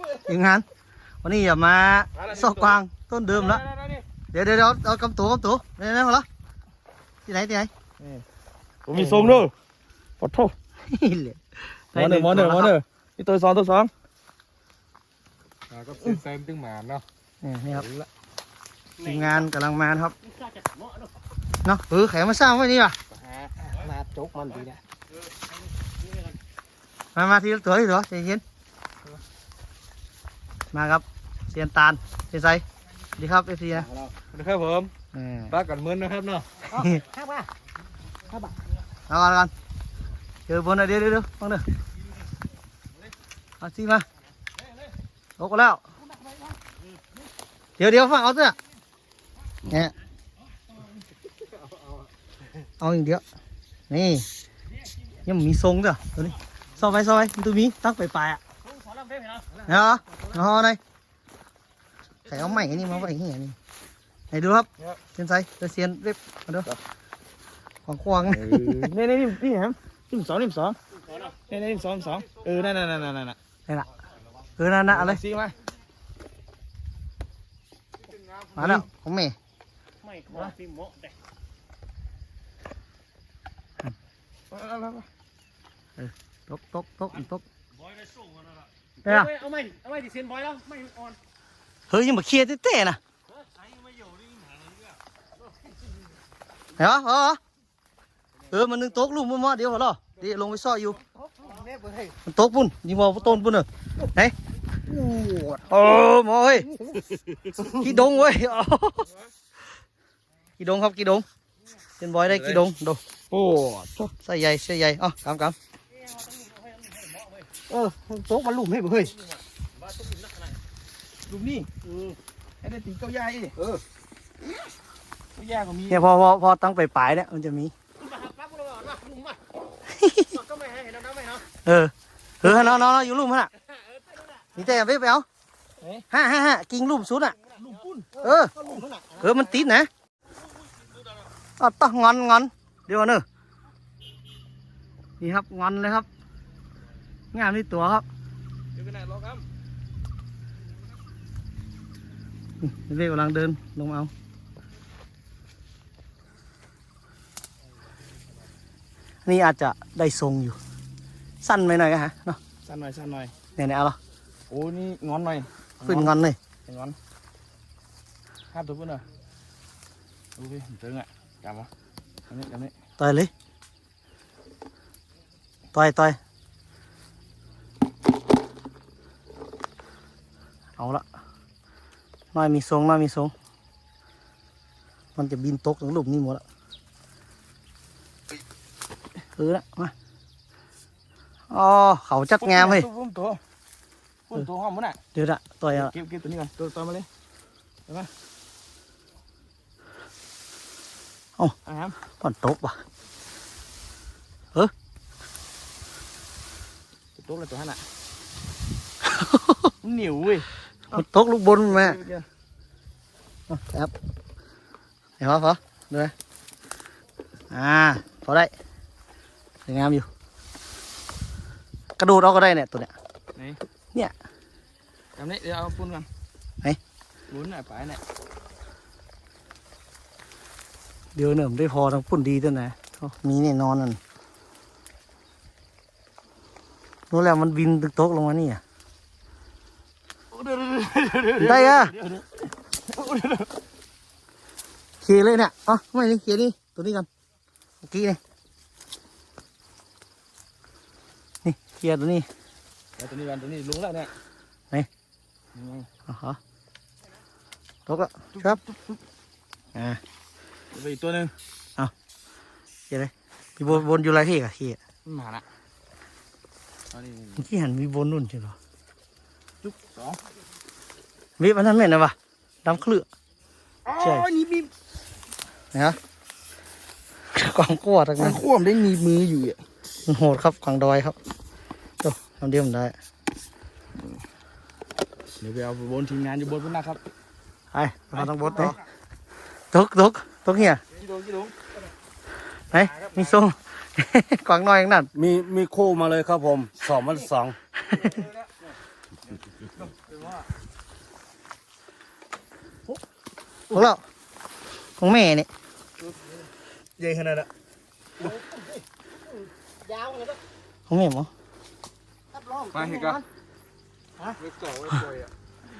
นะครับมาแล้วครับทีมงานวันนี้อย่ามาซอกกวางต้นเดิมแล้วเดี๋ยวเดี๋ยวเดี๋ยวเอากำตัวกำตัวเดี๋ยวเดี๋ยวเหรอที่ไหนที่ไหนผมมีทรงด้วยปอดโทษเหลือหมอหนึ่งหมอหนึ่งหมอหนึ่งนี่ตัวสองตัวสองอ่าก็เซนตึงหมาเนาะนี่นี่ครับทีมงานกำลังมานะครับเนาะเออแขกมาสร้างไว้นี่ว่ะมาจกมันดีนะมามาทีละตัวทีละตัวใจเย็น มาครับเซียนตาลเซียนไซสวัสดีครับเอฟซีนะนะครับผมเออป้ากันเหมือนนะครับเนาะข้าป่ะเอาก่อนเอาก่อนเจอบนหน่อยเดี๋ยวเดี๋ยวเดี๋ยวฟังเด้อเอาสิมาลกแล้ว เดี๋ยวเดี๋ยวฟังเอาเถอะเนี่ยเอาอย่างเดียว นี่ยังมีทรงเด้อตัวนี้ซอยไปซอยไปตัวนี้ตั้งไปปลายอะ เนาะเอาหน่อยใส่เอาใหม่นี่มาไว้ที่ไหนนี่ไหนดูครับเซียนไซเดี๋ยวเซียนเรียบมาดูขว เออนั่นนั่นนั่นนั่นนี่ละเออนั่นน่ะอะไรซีมามาแล้วของแม่ไม่ขอพี่หมอแต่ตกตกตกตกเนี่ยเอาไม่เอาไม่ดิเซนบอยแล้วไม่ออนเฮ้ยยังมาเคลียร์เต้ๆนะเห็นปะเออเออมันนึงตกลูกมั่วๆเดี๋ยวพอหรอเดี๋ยวลงไปซ่ออยู่แม่เฮ้ยมันตกปุ่นยิงบอลต้นปุ่นเนอะไหนโอ้หมอเฮ้ยกี่ดงเว้ยอ๋อกี่ดงครับกี่ดงเป็นบอยได้กี่ดงดูโอ้ใส่ใหญ่ใส่ใหญ่อ๋อกำก เออจกมันลุ่มให้เฮ้ยลูกนี่ให้ได้ตีเก้าย่าอีเออเก้าย่าก็มีำเนี่ยพอพอพอตั้งไปปลายเนี่ยมันจะมีปั๊บเราอะลุ่มมาก็ไม่ให้เห็นน้ำไม่เนาะเออเออน้องน้องอยู่ลุ่มฮะนี่แต่ไปไปเอาฮ่าฮ่าฮ่ากิ่งลุ่มสุดอะเออก็ลุ่มเท่านั้นเออมันติดนะอ๋อต้องงอนงอนเดี๋ยวก่อนเนอะนี่ครับงอนเลยครับ งามที่ตัวครับเดี๋ยวกันนะรอครับนี่เรียกกำลังเดินลงมาเอานี่อาจจะได้ทรงอยู่ สั้นไปหน่อยกันฮะเนาะสั้นหน่อยสั้นหน่อยเนี่ยเนี่ยเอาเหรอโอ้นี่งอนหน่อยขึ้นงอนเลยงอนห้ามตัวเพื่อนเหรอดูพี่ตึงอะจำวะอันนี้อันนี้ต่อยเลยต่อยต่อย เอาละน้อยมีทรงน้อยมีทรง มันจะบินตกถึงลูกนี่หมดละเออละมาอ๋อเขาจัดงามเฮ้ยพุ่มตัวพุ่มตัวห้องมันอะเดี๋ยวละต่อยอะเก็บเก็บตัวนี้ก่อนตัวตัวมาเลยเห็นไหมอะครับผ่อนตกว่ะตัวเลยตัวนั้นอะเหนียวเว้ย มันตกลูกบนแม่เอาครับเห็นปะพอดูนะอ่าพอได้สวยงามอยู่ กระโดดเอาก็ได้เนี่ยตัวเนี้ยไหนเนี่ยจำนี้เดี๋ยวเอาปุ้นก่อนไหนปุ้นหน่อยไปหน่อยเดี๋ยวเนี่ยผมได้พอทั้งปุ่นดีด้วยนะโอ้มีแน่นอนนั่นรู้แล้วมันบินตึกตกลงมานี่อะ ได้อะเคลียร์เลยเนี่ยเอ๋อไม่นี่เคลียร์นี่ตัวนี้กันเมื่อกี้นี่นี่เคลียร์ตัวนี้เดี๋ยวตัวนี้ก่อนตัวนี้ลงแล้วเนี่ยไหนนี่ไงอ๋อฮะตกแล้วครับอ่าเดี๋ยวไปอีกตัวหนึ่งเคลียร์เลยมีบนบนอยู่ไรที่กะเคลียร์มันมาละเอานี่เมื่อกี้หันมีบนนู่นใช่หรอ จุ๊บสองวิมันนั่นแม่นนะวะดำเคลือใช่อ๋อนี่มีนะฮะความกลัวทั้งมันั้นนควมได้มีมืออยู่อะมันโหดครับขวางดอยครับโอ้ทำเดียวผมได้ เดี๋ยวไปเอาบนทีมงานอยู่บนพุ่นนะครับไปมาทางบดเลยตกตกตกเหี้ยกี่โดงกี่โดงไหนมีทรงกวางน้อยอย่างนั้นมีมีคู่มาเลยครับผมสองพันสอง ของเราของแม่เนี่ยใหญ่ขนาดนั้นยาวเลยปะของแม่หมอรับรองมาเห็นก็ไม่จ่อไม่ป่วยอะ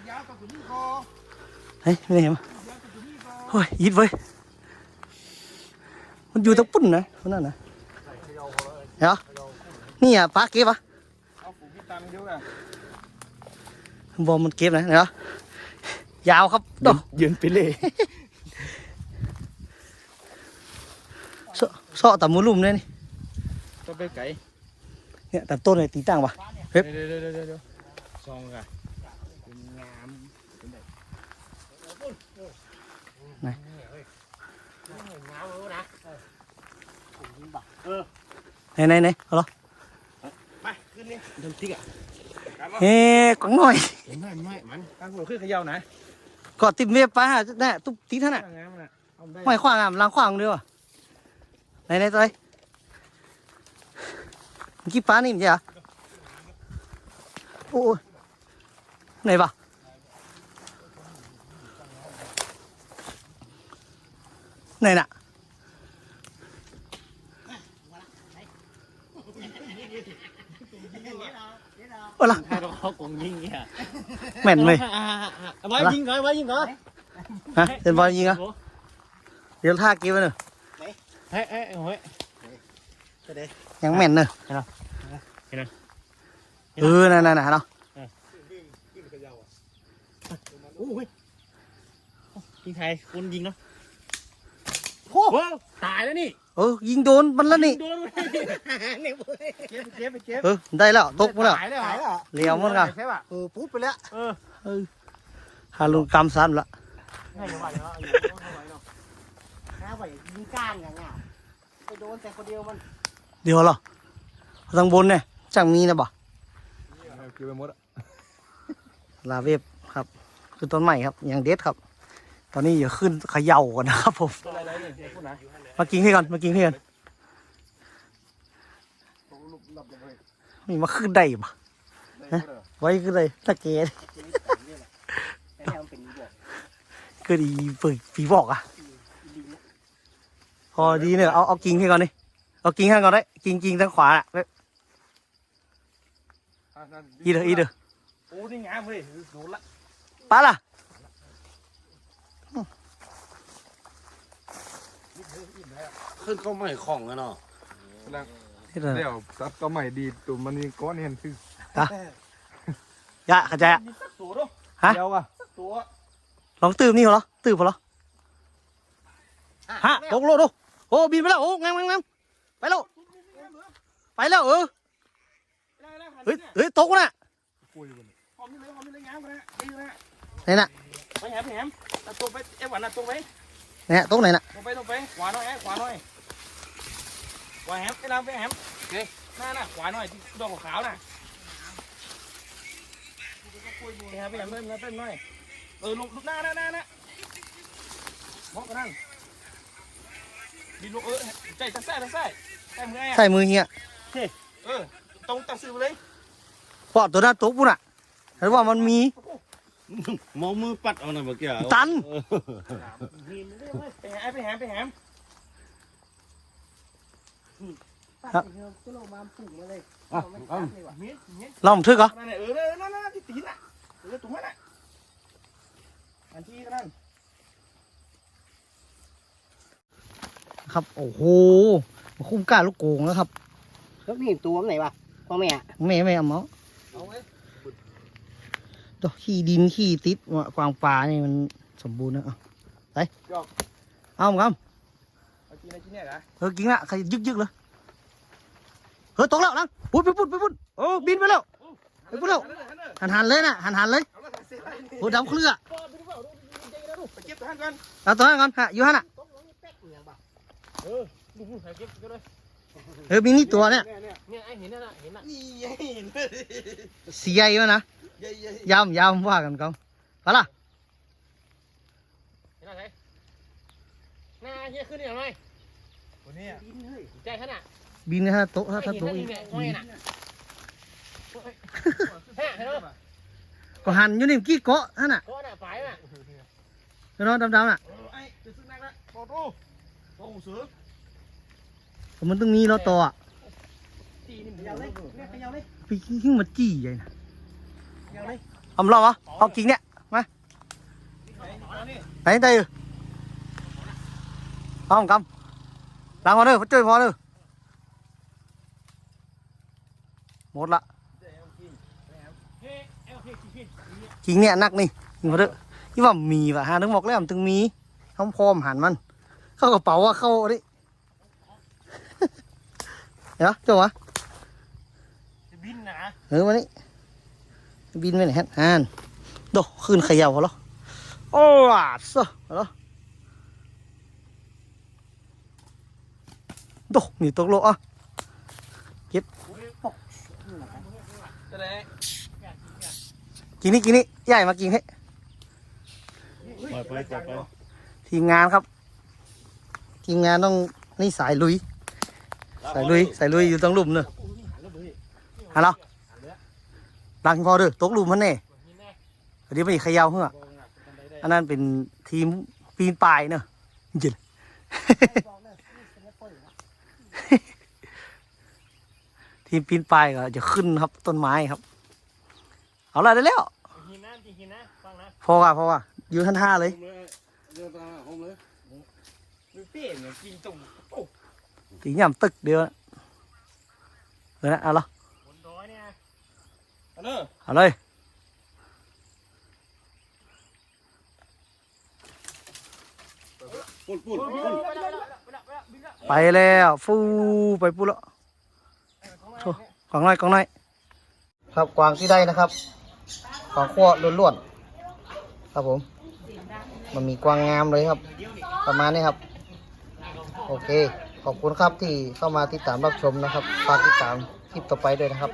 ยาวกับตัวนี้คอเฮ้ยไม่ได้เห็นมั้ยโอ้ยยิดเว้ยมันอยู่ตะปุ่นนะคนนั้นนะเดี๋ยวนี่อะป้าเก็บอะเอาฝูงพี่ตันเยอะอะ บอมมันเก็บนะเดี๋ยวยาวครับดอกยืนไปเลยเสาะเสาะตับมือลุ่มเลยนี่ก็ไปไก่เนี่ยตับต้นเลยตีตั้งปะเดี๋ยวเดี๋ยวเดี๋ยวเดี๋ยวเดี๋ยวซองกันเป็นงามยาวเลยนะไหนไหนไหนเอาเหรอไปขึ้นนี่เดินติ๊กอะ เฮ้กองหน่อยไม่ไม่มันการหัวขึ้นเขย่านะก็ติดเว็บไปฮะน่ะตุ๊บตีท่านน่ะงามน่ะเอาได้ไม่ขว้างอะล้างขว้างเดียวอะไหนไหนตัวไหนเมื่อกี้ป้านี่มันจะโอ้ยไหนปะไหนน่ะ เอาล่ะให้เราเขากงยิงเนี่ยแม่นเลยเอาไว้ยิงก่อนไว้ยิงก่อนฮะเดินบอลยิงเหรอะเดี๋ยวท่าเกี้ยวเนอะเฮ้ยเฮ้ยเฮ้ยยังแม่นเนอะเห็นเหรอเห็นเหรอเออนั่นน่ะเนาะโอ้ยยิงใครคนยิงเนาะโอ้ตายแล้วนี่ เออยิงโดนมันแล้วนี่โดนเนี่ยเก็บเก็บไปเก็บเออได้แล้วตกมาแล้วตายแล้วตายแล้วเหลียวมันกันใช่ป่ะเออปุ๊บไปแล้วเออฮาลุงกำซ้ำละให้จังหวะเนาะน้าไปยิงก้านอย่างเงี้ยไปโดนแต่คนเดียวมันเดี๋ยวเหรอทางบนเนี่ยจังมีนะบ่คือไปหมดอะลาเวฟครับ คือต้นใหม่ครับอย่างเด็ดครับ ตอนนี้อย่าขึ้นเขย่าก่อนนะครับผมอะไรอะไรเนี่ยพูดนะมากินให้ก่อนมากินให้ก่อนนี่มาขึ้นได้ปะไว้ขึ้นได้ตะเกียแต่เนี่ยมันเป็นบวกก็ดีปีปีบอกอะพอดีเนี่ยเอาเอากิ่งให้ก่อนดิเอากิ่งให้ก่อนได้กิ่งกิ่งทางขวาอะอีเด้ออีเด้อโอ้นี่งามเลยดูละปลาล่ะ ขึ้นก็ไม่คล่องกันเนาะนี่เด้อเดี๋ยวซับตัวใหม่ดีตัวมันนี่ก้อนเห็นคือยะเข้าใจอะมีสักตัวด้วยฮะ เดียวอะสักตัวลองตื่มนี่เหรอตื่มเหรอฮะตกโลดดูโอ้บินไปแล้วโอ้งามงามงามไปแล้วไปแล้วเออได้แล้วหันเฮ้ยเนี่ยเฮ้ยตกน่ะปุยมันหอมนี่เลยหอมนี่เลยงามกันนะดีนะไหนน่ะไปแหมไปแหมตัดตัวไปเอ้หวานน่ะตรงไป เนี่ยตกไหนน่ะตรงไปตรงไปขวาหน่อยไอ้ขวาหน่อยขวาแหมไปน้ำไปแหมเฮ้ยหน้าน่ะขวาหน่อยที่ดอกขาวๆน่ะไปแหมไปแหมเต้นเต้นหน่อยเออลงหน้าหน้าหน้าหน้ามองกันนั่นดีลูกเออใจตั้งแท้ตั้งแท้ใส่มือไอ้ใส่มือเฮียเออตรงตัดซื้อไปเลยเพราะตัวนั้นตกปุ่นอะแต่ว่ามันมี มองมือปัดเอาหน่อยเมื่อกี้อะตันเออไปแหมไปแหมไปแหมครับก็ลงมาปุ่งมาเลยอะ เอามีมีลองทึกเหรอนั่นแหละเออนั่นนั่นนั่นที่ตีนอะเออตรงนั้นอะอันที่นั่นครับ โอ้โหคุ้มกล้าลูกโกงแล้วครับ แล้วนี่ตัวมันไหนวะพ่อแม่แม่ไม่เอาเมาเอาไว้ ดอกขี้ดินขี้ติดว่ากวางปลานี่มันสมบูรณ์นะเอาไปเอาครับเอากินอะไรกินเนี่ยเหรอเออกินละใครยึกยึกเลยเฮ้ยตกแล้วนะปุ๊ดไปปุ๊ดไปปุ๊ดโอ้บินไปแล้วไปพูดแล้วหันหันเลยนะหันหันเลยโอ้ดำเคลือไปเก็บตัวหันก่อนเอาตัวนั้นก่อนฮะอยู่หันอะดูดูใส่เก็บกันเลยเออมีนี่ตัวเนี่ยเนี่ยไอ้เห็นนั่นน่ะเห็นน่ะนี่ไงเสียอยู่นะใหญ่ใหญ่ยำยำว่ากันก่ อนไปละเห็นอะไรหน้าเฮียขึ้นนี่หน่อยตัวนี้ใจขนาดบินนะฮะโต๊ะถ้าถ้าเห็นโต๊ะนั่นอีนี่กเนี่ยห้อยน่ะแฮ่เห็นไหมก็หันอยู่นี่เมื่อกี้เกาะนั่นน่ะก็น่ะไปน่ะเห็นไหมดำๆน่ะเออไอ้จะซึ่งนักละโตโต้โตหูเสือแต่มันต้องมีรถต่ออะตีนี่มันยาวเลยเนี่ยยาวเลยไปขิ้งมาจี้ใหญ่นะยาว เลยเอามาลองเหรอเอากิ่งเนี่ยมานี่ไหนได้อยู่เอาผมกำล้างพอเด้อช่วยพอเด้อหมดละเฮ้เอลเคคิดกิ่งเนี่ยนักนี่กิ่งพอเด้อที่ว่ามีว่ะฮะถึงบอกแล้วมันถึงมีเขาพร้อมหันมัน เข้ากระเป๋าว่าเข้าดิเดี๋ยวเจ้าวะจะบินนะเออมานี่ บินไปไหนฮะอ่านโดขึ้นเขย่าเหรอโอ้อาซะเหรอโดหนีตกโลอะจะได้กินนี่กินนี่ใหญ่มากินให้ทีมงานครับ ทีมงานต้องนี่สายลุย สายลุย สายลุยอยู่ตรงหลุมเนอะฮัลโหล ลังพอเด้อตกหลุมมันแน่เดี๋ยวไปเขย่าเหรออันนั้นเป็นทีมปีนป่ายเนอะจริงๆทีมปีนป่ายก็จะขึ้นครับต้นไม้ครับ เอาละได้แล้วหินนะจริงหินนะฟังนะพอว่ะพอว่ะอยู่ท่านท่าเลยเรือตาหมเลยดูเต้เนี่ยกินตุ่มตีหย่ำตึกเดียวนะเออนะเอาละ บนดอยเนี่ย อัน เนอเอาเลยปุ่นปุ่นปุ่นไปแล้วฟูไปปุ๊แล้วโถ่กองน้อยกองน้อยครับกวางที่ได้นะครับกวางขั้วล้วนๆครับผม มันมีกวางงามเลยครับ ประมาณนี้ครับ โอเค ขอบคุณครับที่เข้ามาติดตามรับชมนะครับฝากติดตามคลิปต่อไปด้วยนะครับ